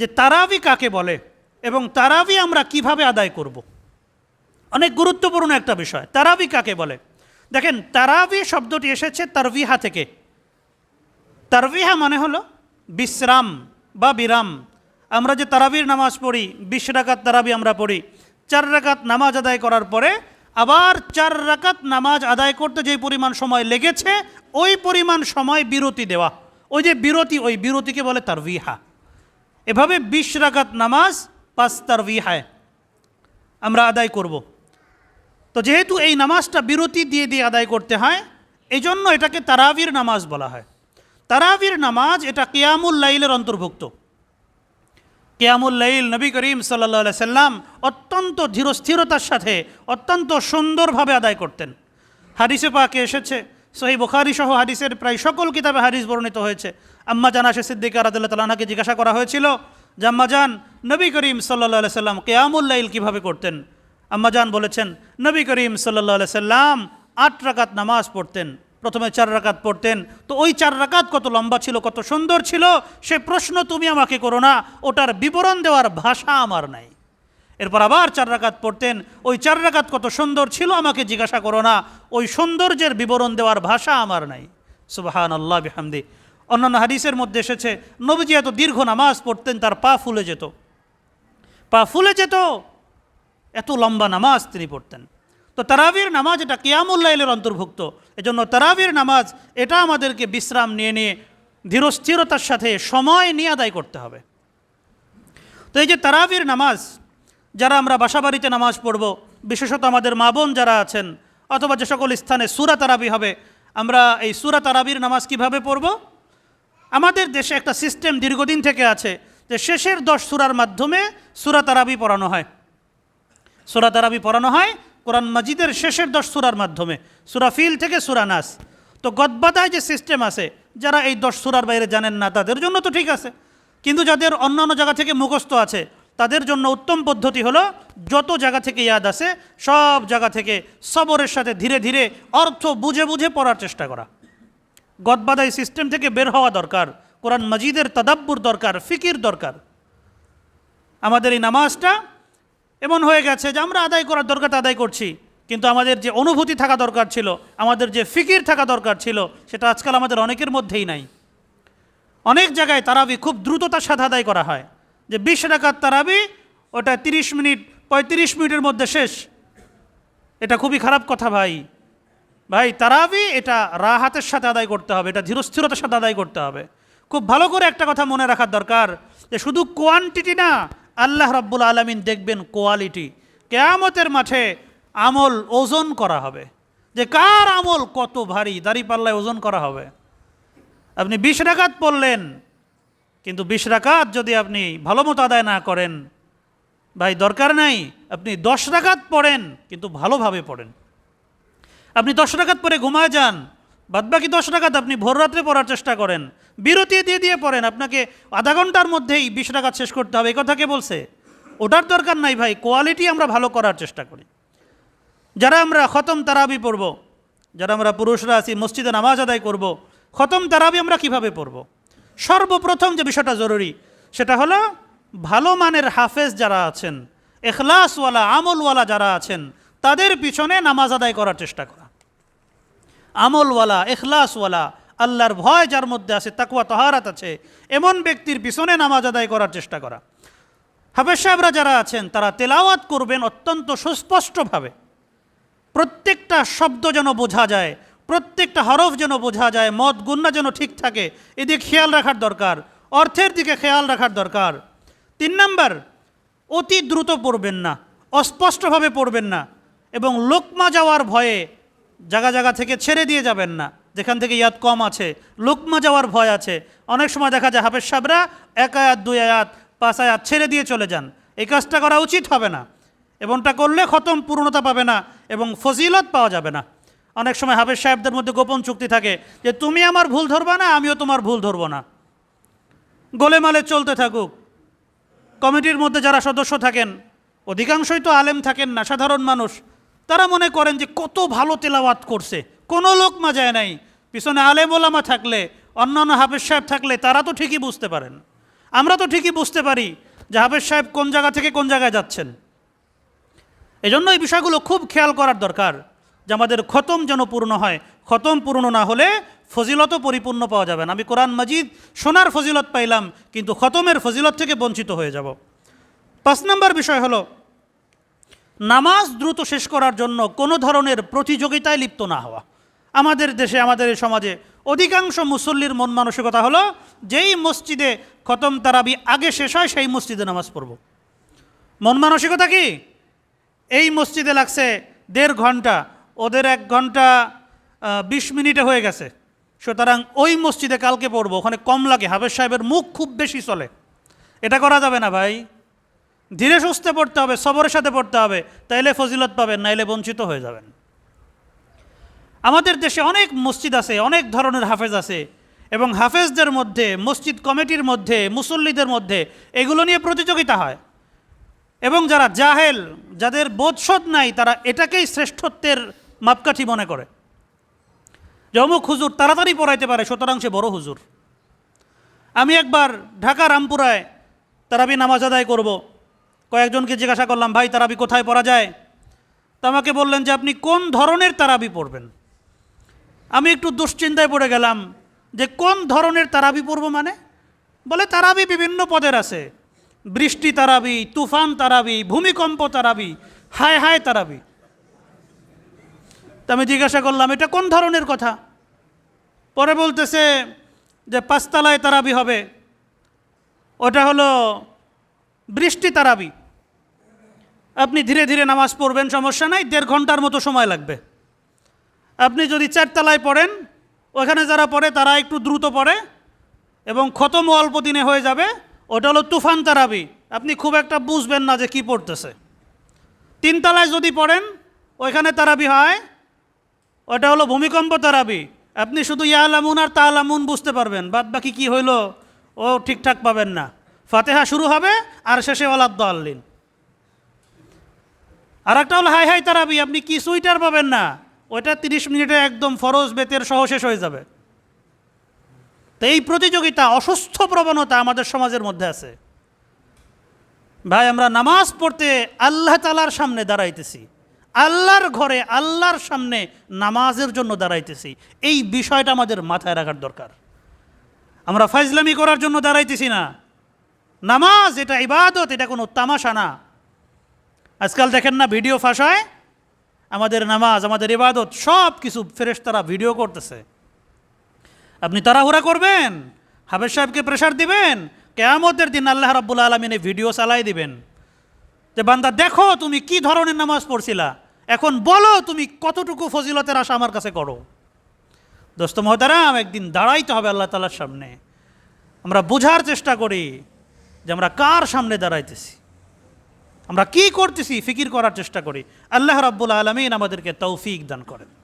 যে তারাবি কাকে বলে এবং তারাবি আমরা কীভাবে আদায় করব। অনেক গুরুত্বপূর্ণ একটা বিষয়। তারাবি কাকে বলে? দেখেন, তারাবি শব্দটি এসেছে তারবিহা থেকে। তারবিহা মানে হলো বিশ্রাম বা বিরাম। আমরা যে তারাবির নামাজ পড়ি, বিশ রাকাত তারাবি আমরা পড়ি, চার রাকাত নামাজ আদায় করার পরে আবার চার রাকাত নামাজ আদায় করতে যে পরিমাণ সময় লেগেছে, ওই পরিমাণ সময় বিরতি দেওয়া। ওই যে বিরতি, ওই বিরতিকে বলে তারবিহা। এভাবে বিশ রাকাত নামাজ পাঁচ তারবিহায় আমরা আদায় করব। তো যেহেতু এই নামাজটা বিরতি দিয়ে দিয়ে আদায় করতে হয় এই জন্য এটাকে তারাবির নামাজ বলা হয়। তারাবির নামাজ এটা কিয়ামুল লাইলের অন্তর্ভুক্ত। কিয়ামুল লাইল নবী করিম সাল্লা সাল্লাম অত্যন্ত ধীরস্থিরতার সাথে অত্যন্ত সুন্দরভাবে আদায় করতেন। হাদিসে পাকে এসেছে সহি বুখারি সহ হাদিসের প্রায় সকল কিতাবে হাদিস বর্ণিত হয়েছে। আম্মা জানা সে সিদ্দিক রাদুল্লাহ তালাহাকে জিজ্ঞাসা করা হয়েছিল যে, আম্মা জান, নবী করিম সাল্লা সাল্লাম কেয়ামুল লাইল কীভাবে করতেন? আম্মা জান বলেছেন, নবী করিম সাল্লা সাল্লাম আট রাকাত নামাজ পড়তেন, প্রথমে চার রাকাত পড়তেন। তো ওই চার রাকাত কত লম্বা ছিল, কত সুন্দর ছিল, সে প্রশ্ন তুমি আমাকে করো না, ওটার বিবরণ দেওয়ার ভাষা আমার নাই। এরপর আবার চার রাকাত পড়তেন। ওই চার রাকাত কত সুন্দর ছিল, আমাকে জিজ্ঞাসা করো না। ওই সৌন্দর্যের বিবরণ দেওয়ার ভাষা আমার নাই। সুবাহান আল্লাহ বিহামদি। অন্যান্য হাদিসের মধ্যে এসেছে, নবীজি এত দীর্ঘ নামাজ পড়তেন, তার পা ফুলে যেত। পা ফুলে যেত, এত লম্বা নামাজ তিনি পড়তেন। তো তারাবির নামাজ এটা কিয়ামুল্লাইলের অন্তর্ভুক্ত। এজন্য তারাবির নামাজ, এটা আমাদেরকে বিশ্রাম নিয়ে নিয়ে ধীরস্থিরতার সাথে সময় নিয়ে আদায় করতে হবে। তো এই যে তারাবির নামাজ যারা আমরা বাসাবাড়িতে নামাজ পড়ব, বিশেষত আমাদের মা বোন যারা আছেন, অথবা যে সকল স্থানে সুরা তারাবি হবে, আমরা এই সুরা তারাবির নামাজ কীভাবে পড়ব? আমাদের দেশে একটা সিস্টেম দীর্ঘদিন থেকে আছে যে শেষের দশ সুরার মাধ্যমে সুরা তারাবি পড়ানো হয়। সুরা তারাবি পড়ানো হয় কোরআন মাজিদের শেষের দশ সুরার মাধ্যমে, সুরা ফিল থেকে সুরা নাস। তো গদবাদায় যে সিস্টেম আছে, যারা এই দশ সুরার বাইরে জানেন না, তাদের জন্য তো ঠিক আছে। কিন্তু যাদের অন্যান্য জায়গা থেকে মুখস্থ আছে তাদের জন্য উত্তম পদ্ধতি হলো যত জায়গা থেকে ইয়াদ আসে, সব জায়গা থেকে সবরের সাথে ধীরে ধীরে অর্থ বুঝে বুঝে পড়ার চেষ্টা করা। গদবাদাই সিস্টেম থেকে বের হওয়া দরকার, কোরআন মজিদের তাদাব্বুর দরকার, ফিকির দরকার। আমাদের এই নামাজটা এমন হয়ে গেছে যে আমরা আদায় করার দরকার আদায় করছি, কিন্তু আমাদের যে অনুভূতি থাকা দরকার ছিল, আমাদের যে ফিকির থাকা দরকার ছিল, সেটা আজকাল আমাদের অনেকের মধ্যেই নাই। অনেক জায়গায় তারাবি খুব দ্রুততার সাথে আদায় করা হয়। যে বিশ রাকাত তারাবি, ওটা তিরিশ মিনিট, পঁয়ত্রিশ মিনিটের মধ্যে শেষ। এটা খুবই খারাপ কথা ভাই। ভাই, তারাবি এটা রাহাতের সাথে আদায় করতে হবে, এটা ধীরস্থিরতার সাথে আদায় করতে হবে। খুব ভালো করে একটা কথা মনে রাখার দরকার যে শুধু কোয়ান্টিটি না, আল্লাহ রব্বুল আলমিন দেখবেন কোয়ালিটি কেয়ামতের মাঠে আমল ওজন করা হবে। যে কার আমল কত ভারী, দাড়ি পাল্লায় ওজন করা হবে। আপনি বিশ রাকাত পড়লেন কিন্তু বিশ রাকাত যদি আপনি ভালো মতো আদায় না করেন, ভাই দরকার নাই, আপনি দশ রাকাত পড়েন, কিন্তু ভালোভাবে পড়েন। আপনি দশ রাকাত পরে ঘুমায় যান, বাদবাকি দশ রাকাত আপনি ভোর রাত্রে পড়ার চেষ্টা করেন, বিরতি দিয়ে দিয়ে পড়েন, আপনাকে আধা ঘণ্টার মধ্যেই বিশ রাকাত শেষ করতে হবে এই কথা কে বলছে? ওটার দরকার নাই ভাই, কোয়ালিটি আমরা ভালো করার চেষ্টা করি। যারা আমরা খতম তারাবি পড়ব, যারা আমরা পুরুষরা আছি, মসজিদে নামাজ আদায় করব, খতম তারাবি আমরা কীভাবে পড়ব? সর্বপ্রথম যে বিষয়টা জরুরি, সেটা হলো ভালো মানের হাফেজ যারা আছেন এখলাসওয়ালা আমলওয়ালা যারা আছেন, তাদের পিছনে নামাজ আদায় করার চেষ্টা করা। আমলওয়ালা এখলাসওয়ালা আল্লাহর ভয় যার মধ্যে আছে তাকুয়া তহারাত আছে, এমন ব্যক্তির পিছনে নামাজ আদায় করার চেষ্টা করা। হাফেজ সাহেবরা যারা আছেন, তারা তেলাওয়াত করবেন অত্যন্ত সুস্পষ্টভাবে। প্রত্যেকটা শব্দ যেন বোঝা যায় প্রত্যেকটা হরফ যেন বোঝা যায় মদ গুন্না যেন ঠিক থাকে এদিকে খেয়াল রাখার দরকার, অর্থের দিকে খেয়াল রাখার দরকার। তিন নাম্বার, অতি দ্রুত পড়বেন না, অস্পষ্টভাবে পড়বেন না, এবং লোকমা যাওয়ার ভয়ে জায়গা জায়গা থেকে ছেড়ে দিয়ে যাবেন না, যেখান থেকে ইয়াদ কম আছে, লোকমা যাওয়ার ভয় আছে। অনেক সময় দেখা যায় হাফেজ সাহেবরা এক আয়াত, দুই আয়াত, পাঁচ আয়াত ছেড়ে দিয়ে চলে যান। এই কাজটা করা উচিত হবে না এমনটা করলে খতম, পূর্ণতা পাবে না, এবং ফজিলত পাওয়া যাবে না। অনেক সময় হাফেজ সাহেবদের মধ্যে গোপন চুক্তি থাকে যে, তুমি আমার ভুল ধরবা না, আমিও তোমার ভুল ধরবো না। গোলেমালে চলতে থাকুক। কমিটির মধ্যে যারা সদস্য থাকেন, অধিকাংশই তো আলেম থাকেন না, সাধারণ মানুষ। তারা মনে করেন যে, কত ভালো তেলাওয়াত করছে। কোনো লোক যায় নাই। পিছনে আলেম ওলামা থাকলে, অন্যান্য হাফেজ সাহেব থাকলে, তারা তো ঠিকই বুঝতে পারেন। আমরা তো ঠিকই বুঝতে পারি যে, হাফেজ সাহেব কোন জায়গা থেকে কোন জায়গায় যাচ্ছেন। এজন্য এই বিষয়গুলো খুব খেয়াল করার দরকার। যে আমাদের খতম যেন পূর্ণ হয়। খতম পূর্ণ না হলে ফজিলতও পরিপূর্ণ পাওয়া যাবে না। আমি কোরআন মাজিদ সোনার ফজিলত পাইলাম, কিন্তু খতমের ফজিলত থেকে বঞ্চিত হয়ে যাব। পাঁচ নম্বর বিষয় হলো, নামাজ দ্রুত শেষ করার জন্য কোনো ধরনের প্রতিযোগিতায় লিপ্ত না হওয়া। আমাদের দেশে, আমাদের এই সমাজে অধিকাংশ মুসল্লির মন মানসিকতা হলো, যেই মসজিদে খতম তারাবি আগে শেষ হয়, সেই মসজিদে নামাজ পড়ব। মন মানসিকতা কি? এই মসজিদে লাগছে দেড় ঘণ্টা ওদের এক ঘণ্টা বিশ মিনিটে হয়ে গেছে। সুতরাং ওই মসজিদে কালকে পড়ব, ওখানে কম লাগে। হাফেজ সাহেবের মুখ খুব বেশি চলে। এটা করা যাবে না ভাই। ধীরে সুস্থে পড়তে হবে, সবরের সাথে পড়তে হবে। তাইলে ফজিলত পাবেন, নাইলে বঞ্চিত হয়ে যাবেন। আমাদের দেশে অনেক মসজিদ আছে, অনেক ধরনের হাফেজ আছে। এবং হাফেজদের মধ্যে, মসজিদ কমিটির মধ্যে, মুসল্লিদের মধ্যে এগুলো নিয়ে প্রতিযোগিতা হয়। এবং যারা জাহেল, যাদের বোধশোধ নাই, তারা এটাকেই শ্রেষ্ঠত্বের মাপকাঠি মনে করে। যে অমুক হুজুর তাড়াতাড়ি পড়াইতে পারে, সুতরাং সে বড় হুজুর। আমি একবার ঢাকা রামপুরায় তারাবি নামাজ আদায় করব। কয়েকজনকে জিজ্ঞাসা করলাম, ভাই, তারাবি কোথায় পড়া যায়? তা আমাকে বললেন যে, আপনি কোন ধরনের তারাবি পড়বেন? আমি একটু দুশ্চিন্তায় পড়ে গেলাম যে, কোন ধরনের তারাবি পড়ব মানে? বলে, তারাবি বিভিন্ন পদের আছে। বৃষ্টি তারাবি, তুফান তারাবি, ভূমিকম্প তারাবি, হায় হায় তারাবি। তা আমি জিজ্ঞাসা করলাম, এটা কোন ধরনের কথা? পরে বলতেছে যে পাঁচতলায় তারাবি হবে। ওটা হলো বৃষ্টি তারাবি। আপনি ধীরে ধীরে নামাজ পড়বেন, সমস্যা নাই, দেড় ঘণ্টার মতো সময় লাগবে। আপনি যদি চারতলায় পড়েন, ওখানে যারা পড়ে তারা একটু দ্রুত পড়ে এবং খতম অল্প দিনে হয়ে যাবে। ওটা হলো তুফান তারাবি। আপনি খুব একটা বুঝবেন না যে কি পড়তেছে। তিনতলায় যদি পড়েন, ওইখানে তারাবি হয়। ওটা হলো ভূমিকম্প তারাবি। আপনি শুধু ইয়ালামুন আর তালামুন বুঝতে পারবেন। বাদ বাকি কী হইল, ও ঠিকঠাক পাবেন না। ফাতেহা শুরু হবে আর শেষে ওলাদ্দ আল্লিন আর একটা হলো হাই হাই তারাবি। আপনি কি সুইটার পাবেন না? ওইটা তিরিশ মিনিটে একদম ফরজ বেতের সহ শেষ হয়ে যাবে। তো এই প্রতিযোগিতা, অসুস্থ প্রবণতা আমাদের সমাজের মধ্যে আছে। ভাই, আমরা নামাজ পড়তে আল্লাহ তালার সামনে দাঁড়াইতেছি। আল্লাহর ঘরে, আল্লাহর সামনে নামাজের জন্য দাঁড়াইতেছি। এই বিষয়টা আমাদের মাথায় রাখার দরকার। আমরা ফাইজলামি করার জন্য দাঁড়াইতেছি না। নামাজ, এটা ইবাদত, এটা কোনো তামাশা না। আজকাল দেখেন না, ভিডিও ফাঁস হয় আমাদের নামাজ, আমাদের ইবাদত সব কিছু ফেরেশতারা ভিডিও করতেছে। আপনি তাড়াহুড়া করবেন? হাফেজ সাহেবকে প্রেশার দিবেন? কেয়ামতের দিন আল্লাহ রাব্বুল আলমিনে ভিডিও চালাই দিবেন। যে বান্দা, দেখো তুমি কি ধরনের নামাজ পড়ছিলা? এখন বলো তুমি কতটুকু ফজিলতের আশা আমার কাছে করো? দোস্ত মহতারাম, একদিন দাঁড়াইতে হবে আল্লাহ তালার সামনে। আমরা বোঝার চেষ্টা করি যে আমরা কার সামনে দাঁড়াইতেছি। আমরা কি করতেছি, ফিকির করার চেষ্টা করি। আল্লাহ রাব্বুল আলমিন আমাদেরকে তৌফিক দান করেন।